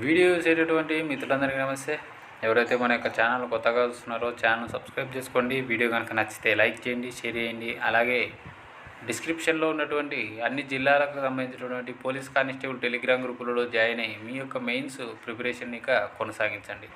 Video చేసేటటువంటి మిత్రులందరికీ నమస్తే. ఎవరైతే మన యొక్క ఛానల్ కొత్తగా చూస్తున్నారో ఛానల్ సబ్స్క్రైబ్ చేసుకోండి. వీడియో కనుక నచ్చితే లైక్ చేయండి షేర్ చేయండి. అలాగే డిస్క్రిప్షన్లో ఉన్నటువంటి అన్ని జిల్లాలకు సంబంధించినటువంటి పోలీస్ కానిస్టేబుల్ టెలిగ్రామ్ గ్రూపులలో జాయిన్ అయ్యి మీ యొక్క మెయిన్స్ ప్రిపరేషన్ ఇక కొనసాగించండి.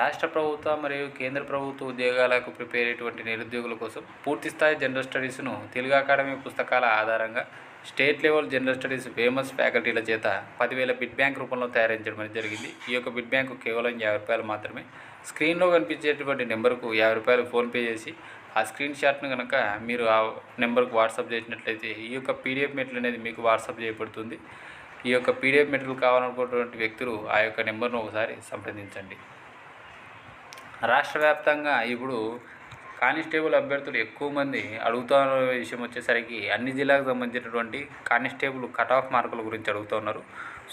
రాష్ట్ర ప్రభుత్వ మరియు కేంద్ర ప్రభుత్వ ఉద్యోగాలకు ప్రిపేర్ అయ్యేటువంటి నిరుద్యోగుల కోసం పూర్తి స్థాయి జనరల్ స్టడీస్ను తెలుగు అకాడమీ పుస్తకాల ఆధారంగా state level general studies famous ఫ్యాకల్టీల చేత పదివేల బిడ్ బ్యాంక్ రూపంలో తయారించడం అనేది జరిగింది. ఈ యొక్క బిడ్ బ్యాంకు కేవలం యాభై రూపాయలు మాత్రమే. స్క్రీన్లో కనిపించేటువంటి నెంబర్కు యాభై రూపాయలు ఫోన్పే చేసి ఆ స్క్రీన్ షాట్ను కనుక మీరు ఆ నెంబర్కు వాట్సాప్ చేసినట్లయితే ఈ యొక్క పీడిఎఫ్ మెటీరియల్ అనేది మీకు వాట్సాప్ చేయబడుతుంది. ఈ యొక్క పీడిఎఫ్ మెటీరియల్ కావాలనుకున్నటువంటి వ్యక్తులు ఆ యొక్క నెంబర్ను ఒకసారి సంప్రదించండి. రాష్ట్ర వ్యాప్తంగా ఇప్పుడు కానిస్టేబుల్ అభ్యర్థులు ఎక్కువ మంది అడుగుతున్న విషయం వచ్చేసరికి అన్ని జిల్లాకు సంబంధించినటువంటి కానిస్టేబుల్ కట్ ఆఫ్ మార్కుల గురించి అడుగుతున్నారు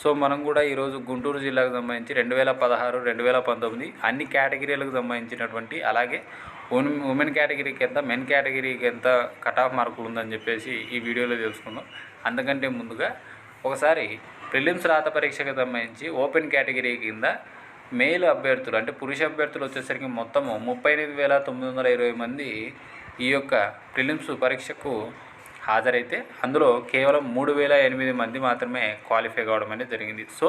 సో మనం కూడా ఈరోజు గుంటూరు జిల్లాకు సంబంధించి రెండు వేల పదహారు రెండు వేల పంతొమ్మిది అన్ని కేటగిరీలకు సంబంధించినటువంటి అలాగే ఉమెన్ కేటగిరీకి ఎంత మెన్ కేటగిరీకి ఎంత కట్ ఆఫ్ మార్కులు ఉందని చెప్పేసి ఈ వీడియోలో తెలుసుకుందాం. అందుకంటే ముందుగా ఒకసారి ప్రిలిమ్స్ రాత పరీక్షకు సంబంధించి ఓపెన్ కేటగిరీ కింద మేల్ అభ్యర్థులు అంటే పురుష అభ్యర్థులు వచ్చేసరికి మొత్తము ముప్పై ఎనిమిది వేల తొమ్మిది వందల ఇరవై మంది ఈ యొక్క ప్రిలిమ్స్ పరీక్షకు హాజరైతే అందులో కేవలం మూడు వేల ఎనిమిది మంది మాత్రమే క్వాలిఫై కావడం అనేది జరిగింది. సో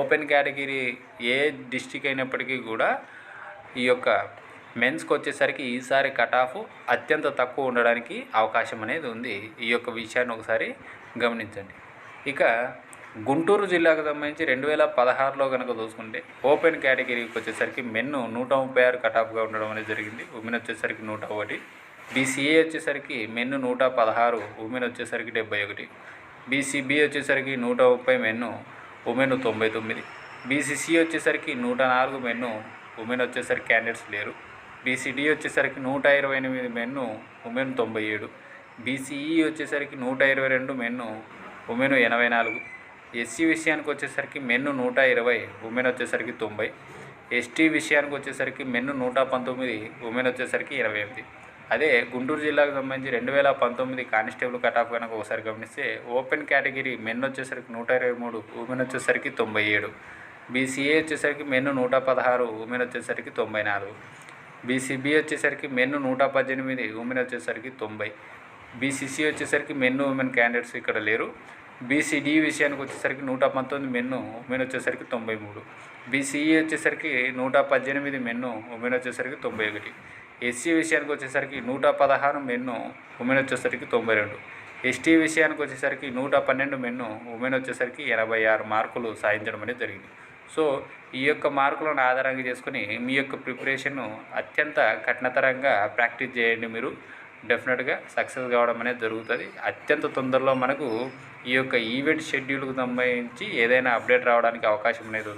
ఓపెన్ కేటగిరీ ఏ డిస్టిక్ అయినప్పటికీ కూడా ఈ యొక్క మెన్స్కి వచ్చేసరికి ఈసారి కట్ ఆఫ్ అత్యంత తక్కువ ఉండడానికి అవకాశం అనేది ఉంది. ఈ యొక్క విషయాన్ని ఒకసారి గమనించండి. ఇక గుంటూరు జిల్లాకు సంబంధించి రెండు వేల పదహారులో కనుక చూసుకుంటే ఓపెన్ కేటగిరీకి వచ్చేసరికి మెన్ నూట ముప్పై ఆరు కటాఫ్గా ఉండడం అనేది జరిగింది. ఉమెన్ వచ్చేసరికి నూట ఒకటి. బీసీఏ వచ్చేసరికి మెన్ నూట పదహారు ఉమెన్ వచ్చేసరికి డెబ్బై ఒకటి. బీసీబీ వచ్చేసరికి నూట ముప్పై మెన్ను ఉమెన్ తొంభై తొమ్మిది. బీసీసీ వచ్చేసరికి నూట నాలుగు మెన్ను ఉమెన్ వచ్చేసరికి క్యాండిడేట్స్ లేరు. బీసీడీ వచ్చేసరికి నూట ఇరవై ఎనిమిది మెన్ను ఉమెన్ తొంభై ఏడు. బీసీఈ వచ్చేసరికి నూట ఇరవై రెండు మెన్ను ఉమెన్ ఎనభై నాలుగు. ఎస్సీ విషయానికి వచ్చేసరికి మెన్ను నూట ఇరవై ఉమెన్ వచ్చేసరికి తొంభై. ఎస్టీ విషయానికి వచ్చేసరికి మెన్ను నూట పంతొమ్మిది ఉమెన్ వచ్చేసరికి ఇరవై ఎనిమిది. అదే గుంటూరు జిల్లాకు సంబంధించి రెండు వేల పంతొమ్మిది కానిస్టేబుల్ కటాఫ్ కనుక ఒకసారి గమనిస్తే ఓపెన్ కేటగిరీ మెన్ వచ్చేసరికి నూట ఇరవై మూడు ఉమెన్ వచ్చేసరికి తొంభై ఏడు. బీసీఏ వచ్చేసరికి మెన్ను నూట పదహారు ఉమెన్ వచ్చేసరికి తొంభై నాలుగు. బీసీబీ వచ్చేసరికి మెన్ను నూట పద్దెనిమిది ఉమెన్ వచ్చేసరికి తొంభై. బీసీసీ వచ్చేసరికి మెన్ను ఉమెన్ క్యాండిడేట్స్ ఇక్కడ లేరు. బీసీడీ విషయానికి వచ్చేసరికి నూట పంతొమ్మిది మెన్ను ఉమెన్ వచ్చేసరికి తొంభై మూడు. బీసీఈ వచ్చేసరికి నూట పద్దెనిమిది మెన్ను ఉమెన్ వచ్చేసరికి తొంభై ఒకటి. ఎస్సీ విషయానికి వచ్చేసరికి నూట పదహారు మెన్ను ఉమెన్ వచ్చేసరికి తొంభై రెండు. ఎస్టీ విషయానికి వచ్చేసరికి నూట పన్నెండు మెన్ను ఉమెన్ వచ్చేసరికి ఎనభై ఆరు మార్కులు సాధించడం అనేది జరిగింది. సో ఈ యొక్క మార్కులను ఆధారంగా చేసుకుని మీ యొక్క ప్రిపరేషన్ను అత్యంత కఠినతరంగా ప్రాక్టీస్ చేయండి మీరు. డెఫినెట్గా సక్సెస్ కావడం అనేది జరుగుతుంది. అత్యంత తొందరలో మనకు ఈ యొక్క ఈవెంట్ షెడ్యూల్కి సంబంధించి ఏదైనా అప్డేట్ రావడానికి అవకాశం అనేది ఉంది.